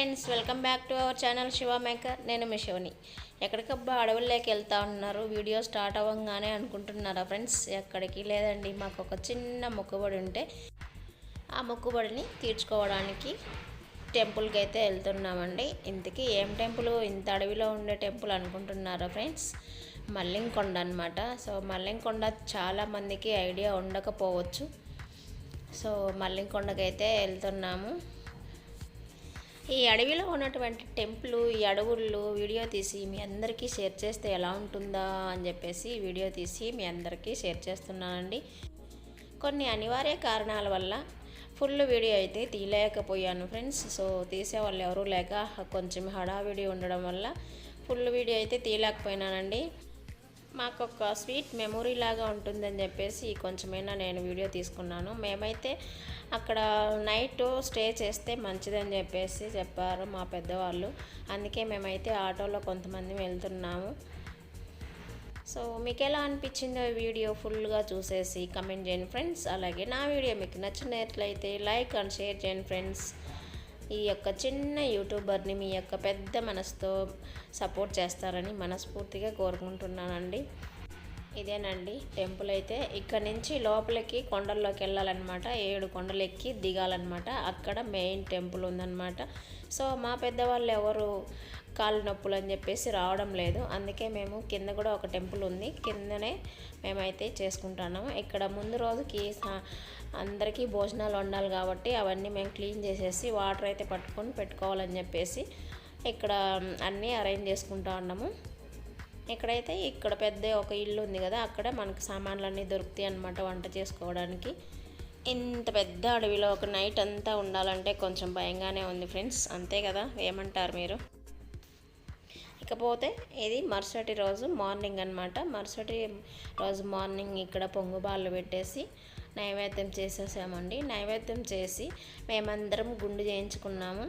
Friends welcome back to our channel Shiva maker. నేను మీ శివని. ఎక్కడికబ్బా అడవుల్లోకి వెళ్తా ఉన్నారు. వీడియో స్టార్ట్ అవ్వగానే అనుకుంటున్నారా ఫ్రెండ్స్? ఎక్కడికి లేదండి. మాకు ఒక చిన్న మొక్కుబడి ఉంటే ఆ మొక్కుబడిని తీర్చుకోవడానికి టెంపుల్కి అయితే వెళ్తున్నామండి. ఇంతకీ ఏం టెంపుల్? ఇంత అడవిలో ఉండే టెంపుల్ అనుకుంటున్నారా ఫ్రెండ్స్? మల్లింకొండ అనమాట సో మల్లింకొండ చాలామందికి ఐడియా ఉండకపోవచ్చు. సో మల్లింకొండకైతే వెళ్తున్నాము. ఈ అడవిలో ఉన్నటువంటి టెంపుల్ ఈ అడవుల్లో వీడియో తీసి మీ అందరికీ షేర్ చేస్తే ఎలా ఉంటుందా అని చెప్పేసి వీడియో తీసి మీ అందరికీ షేర్ చేస్తున్నానండి. కొన్ని అనివార్య కారణాల వల్ల ఫుల్ వీడియో అయితే తీయలేకపోయాను ఫ్రెండ్స్. సో తీసే వాళ్ళు ఎవరూ లేక కొంచెం హడావిడి ఉండడం వల్ల ఫుల్ వీడియో అయితే తీయలేకపోయినానండి. మాకు ఒక స్వీట్ మెమొరీ లాగా ఉంటుందని చెప్పేసి కొంచెమైనా నేను వీడియో తీసుకున్నాను. మేమైతే అక్కడ నైట్ స్టే చేస్తే మంచిదని చెప్పేసి చెప్పారు మా పెద్దవాళ్ళు. అందుకే మేమైతే ఆటోలో కొంతమంది వెళ్తున్నాము. సో మీకు ఎలా అనిపించిందో వీడియో ఫుల్గా చూసేసి కమెంట్ చేయండి ఫ్రెండ్స్. అలాగే నా వీడియో మీకు నచ్చినట్లయితే లైక్ అండ్ షేర్ చేయండి ఫ్రెండ్స్. ఈ యొక్క చిన్న యూట్యూబర్ని మీ యొక్క పెద్ద మనసుతో సపోర్ట్ చేస్తారని మనస్ఫూర్తిగా కోరుకుంటున్నానండి. ఇదేనండి. టెంపుల్ అయితే ఇక్కడ నుంచి లోపలికి కొండల్లోకి వెళ్ళాలన్నమాట. ఏడు కొండలు ఎక్కి దిగాలన్నమాట. అక్కడ మెయిన్ టెంపుల్ ఉందన్నమాట. సో మా పెద్దవాళ్ళు ఎవరు కాళ్ళు నొప్పులు అని చెప్పేసి రావడం లేదు. అందుకే మేము కింద కూడా ఒక టెంపుల్ ఉంది. కిందనే మేమైతే చేసుకుంటున్నాము. ఇక్కడ ముందు రోజుకి అందరికీ భోజనాలు వండాలి కాబట్టి అవన్నీ మేము క్లీన్ చేసేసి వాటర్ అయితే పట్టుకొని పెట్టుకోవాలని చెప్పేసి ఇక్కడ అన్నీ అరేంజ్ చేసుకుంటా ఉన్నాము. ఇక్కడైతే ఇక్కడ పెద్ద ఒక ఇల్లు ఉంది కదా అక్కడ మనకు సామాన్లన్నీ దొరుకుతాయి అనమాట వంట చేసుకోవడానికి. ఇంత పెద్ద అడవిలో ఒక నైట్ అంతా ఉండాలంటే కొంచెం భయంగానే ఉంది ఫ్రెండ్స్. అంతే కదా? ఏమంటారు మీరు? ఇకపోతే ఇది మరుసటి రోజు మార్నింగ్ అనమాట మరుసటి రోజు మార్నింగ్ ఇక్కడ పొంగుబాళ్ళు పెట్టేసి నైవేద్యం చేసేసామండి. నైవేద్యం చేసి మేమందరం గుండు చేయించుకున్నాము.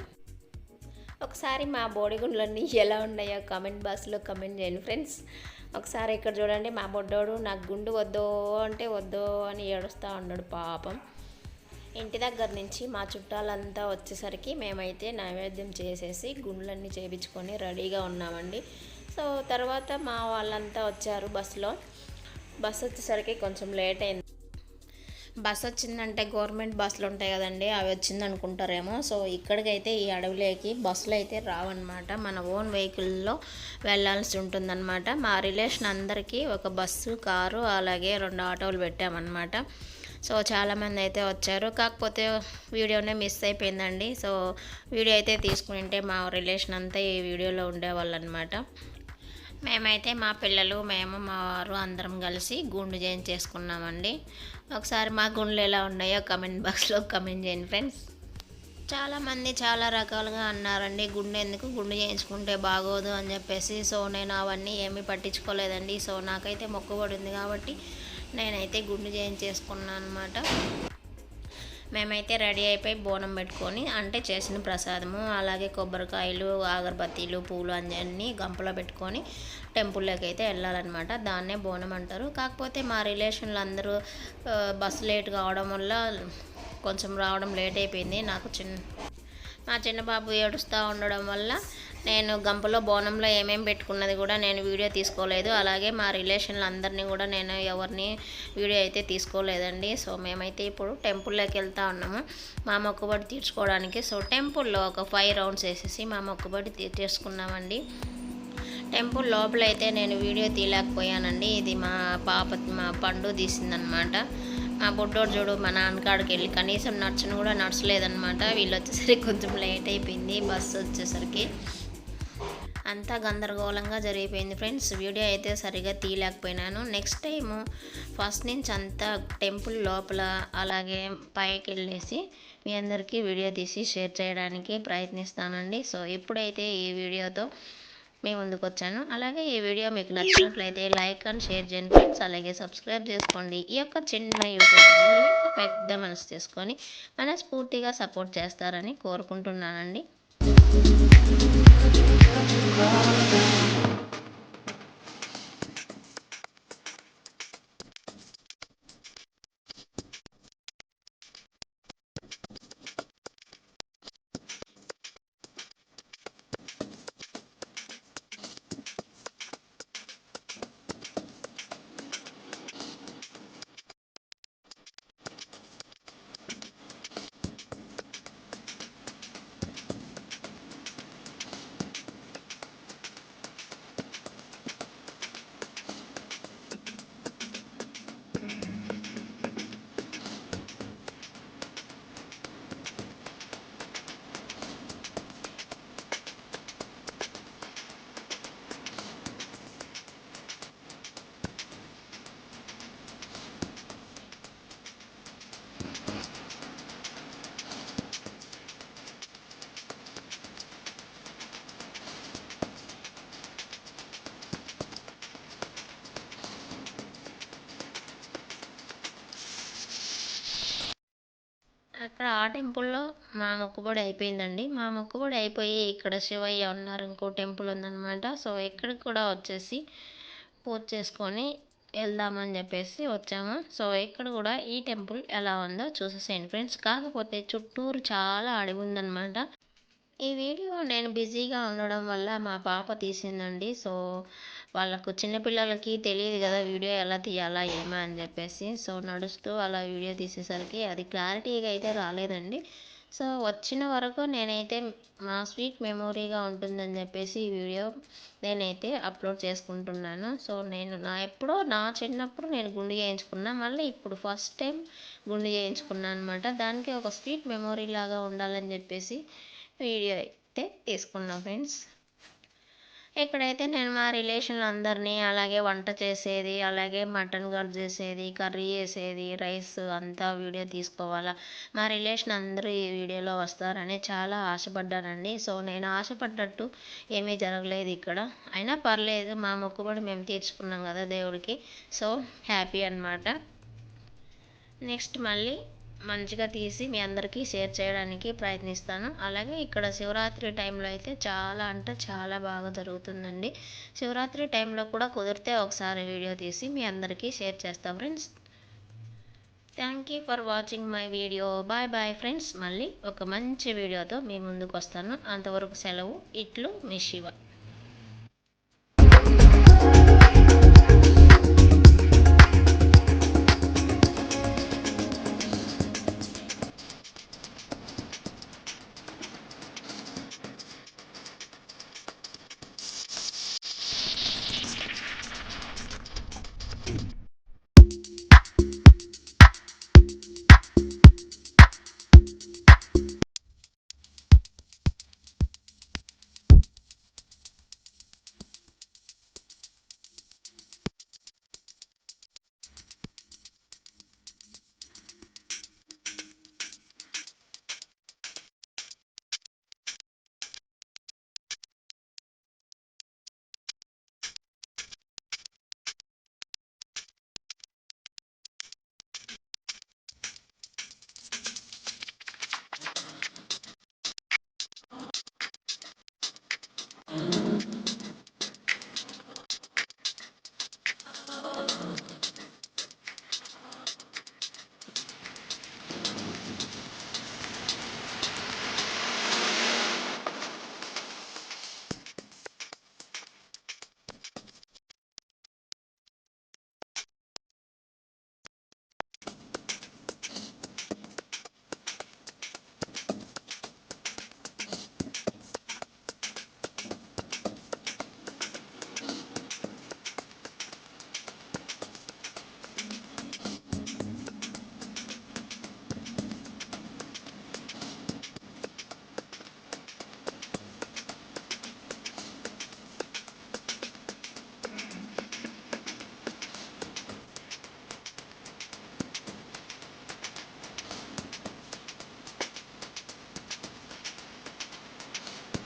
ఒకసారి మా బోడిగుండ్లన్నీ ఎలా ఉన్నాయో కామెంట్ బాక్స్లో కమెంట్ చేయండి ఫ్రెండ్స్ ఒకసారి ఇక్కడ చూడండి మా బొడ్డోడు నాకు గుండు వద్దో అంటే వద్దో అని ఏడుస్తూ ఉన్నాడు పాపం. ఇంటి దగ్గర నుంచి మా చుట్టాలంతా వచ్చేసరికి మేమైతే నైవేద్యం చేసేసి గుండ్లన్నీ చేయించుకొని రెడీగా ఉన్నామండి. సో తర్వాత మా వాళ్ళంతా వచ్చారు బస్సులో. బస్సు వచ్చేసరికి కొంచెం లేట్ అయింది. బస్ వచ్చిందంటే గవర్నమెంట్ బస్సులు ఉంటాయి కదండి అవి వచ్చింది అనుకుంటారేమో. సో ఇక్కడికైతే ఈ అడవిలోకి బస్సులు అయితే రావన్నమాట. మన ఓన్ వెహికల్లో వెళ్ళాల్సి ఉంటుందన్నమాట. మా రిలేషన్ అందరికీ ఒక బస్సు కారు అలాగే రెండు ఆటోలు పెట్టామన్నమాట. సో చాలామంది అయితే వచ్చారు. కాకపోతే వీడియోనే మిస్ అయిపోయిందండి. సో వీడియో అయితే తీసుకుంటే మా రిలేషన్ అంతా ఈ వీడియోలో ఉండేవాళ్ళు అనమాట మేమైతే మా పిల్లలు మేము మా వారు అందరం కలిసి గుండు చేసుకున్నామండి. ఒకసారి మా గుండెలు ఎలా ఉన్నాయో కమెంట్ బాక్స్లో కమెంట్ చేయండి ఫ్రెండ్స్. చాలామంది చాలా రకాలుగా అన్నారండి గుండె ఎందుకు గుండు చేయించుకుంటే బాగోదు అని చెప్పేసి. సో నేను అవన్నీ ఏమీ పట్టించుకోలేదండి. సో నాకైతే మొక్కుబడి ఉంది కాబట్టి నేనైతే గుండు చేయించేసుకున్నాను అనమాట మేమైతే రెడీ అయిపోయి బోనం పెట్టుకొని అంటే చేసిన ప్రసాదము అలాగే కొబ్బరికాయలు అగరబత్తీలు పూలు అన్నీ గంపలో పెట్టుకొని టెంపుల్లోకి అయితే వెళ్ళాలన్నమాట. దాన్నే బోనం అంటారు. కాకపోతే మా రిలేషన్లు అందరూ బస్సు లేట్ కావడం వల్ల కొంచెం రావడం లేట్ అయిపోయింది. నాకు చిన్న మా చిన్న బాబు ఏడుస్తూ ఉండడం వల్ల నేను గంపలో బోనంలో ఏమేమి పెట్టుకున్నది కూడా నేను వీడియో తీసుకోలేదు. అలాగే మా రిలేషన్లు అందరినీ కూడా నేను ఎవరిని వీడియో అయితే తీసుకోలేదండి. సో మేమైతే ఇప్పుడు టెంపుల్లోకి వెళ్తా ఉన్నాము. మా మొక్కుబడి తీర్చుకోవడానికి. సో టెంపుల్లో ఒక ఫైవ్ రౌండ్స్ వేసేసి మా మొక్కుబడి తీర్చేసుకున్నామండి టెంపుల్ లోపల అయితే నేను వీడియో తీయలేకపోయానండి. ఇది మా పాప మా పండు తీసిందనమాట. మా బుడ్డోడు చూడు మా నాన్నకాడికి వెళ్ళి కనీసం నడుచును కూడా నడచలేదనమాట. వీళ్ళు వచ్చేసరికి కొంచెం లేట్ అయిపోయింది. బస్సు వచ్చేసరికి. అంతా గందరగోళంగా జరిగిపోయింది ఫ్రెండ్స్. వీడియో అయితే సరిగా తీయలేకపోయినాను. నెక్స్ట్ టైము ఫస్ట్ నుంచి అంతా టెంపుల్ లోపల అలాగే పైకి వెళ్ళేసి మీ అందరికీ వీడియో తీసి షేర్ చేయడానికి ప్రయత్నిస్తానండి. సో ఇప్పుడైతే ఈ వీడియోతో మీ ముందుకు వచ్చాను. అలాగే ఈ వీడియో మీకు నచ్చినట్లయితే లైక్ అండ్ షేర్ చేయండి ఫ్రెండ్స్. అలాగే సబ్స్క్రైబ్ చేసుకోండి. ఈ యొక్క చిన్న యూట్యూబ్ పెద్ద మనసు చేసుకొని మనస్ఫూర్తిగా సపోర్ట్ చేస్తారని కోరుకుంటున్నానండి. But you got your brother. అక్కడ ఆ టెంపుల్లో మా మొక్కుబడి అయిపోయిందండి. మా మొక్కుబడి అయిపోయి ఇక్కడ శివయ్య ఉన్నారు ఇంకో టెంపుల్ ఉందన్నమాట. సో ఇక్కడికి కూడా వచ్చేసి పూజ చేసుకొని వెళ్దామని చెప్పేసి వచ్చాము. సో ఇక్కడ కూడా ఈ టెంపుల్ ఎలా ఉందో చూసేసేయండి ఫ్రెండ్స్. కాకపోతే చుట్టూరు చాలా అడవి ఉందన్నమాట. ఈ వీడియో నేను బిజీగా ఉండడం వల్ల మా పాప తీసిందండి. సో వాళ్ళకు చిన్నపిల్లలకి తెలియదు కదా వీడియో ఎలా తీయాలా ఏమా అని చెప్పేసి. సో నడుస్తూ అలా వీడియో తీసేసరికి అది క్లారిటీగా అయితే రాలేదండి. సో వచ్చిన వరకు నేనైతే మా స్వీట్ మెమొరీగా ఉంటుందని చెప్పేసి ఈ వీడియో నేనైతే అప్లోడ్ చేసుకుంటున్నాను. సో నేను నా ఎప్పుడో నా చిన్నప్పుడు నేను గుండు చేయించుకున్నా మళ్ళీ ఇప్పుడు ఫస్ట్ టైం గుండు చేయించుకున్నాను అనమాట దానికి ఒక స్వీట్ మెమొరీ లాగా ఉండాలని చెప్పేసి వీడియో అయితే తీసుకున్నాను ఫ్రెండ్స్. ఇక్కడైతే నేను మా రిలేషన్ అందరినీ అలాగే వంట చేసేది అలాగే మటన్ కట్ చేసేది కర్రీ చేసేది రైస్ అంతా వీడియో తీసుకోవాలా? మా రిలేషన్ అందరూ ఈ వీడియోలో వస్తారని చాలా ఆశపడ్డానండి. సో నేను ఆశపడ్డట్టు ఏమీ జరగలేదు ఇక్కడ. అయినా పర్లేదు మా మొక్కుబడి మేము తీర్చుకున్నాం కదా దేవుడికి. సో హ్యాపీ అనమాట నెక్స్ట్ మళ్ళీ మంచిగా తీసి మీ అందరికీ షేర్ చేయడానికి ప్రయత్నిస్తాను. అలాగే ఇక్కడ శివరాత్రి టైంలో అయితే చాలా అంటే చాలా బాగా జరుగుతుందండి. శివరాత్రి టైంలో కూడా కుదిరితే ఒకసారి వీడియో తీసి మీ అందరికీ షేర్ చేస్తాను friends. Thank you for watching my video bye bye friends మళ్ళీ ఒక మంచి వీడియోతో మీ ముందుకు వస్తాను. అంతవరకు సెలవు. ఇట్లు మీ శివ.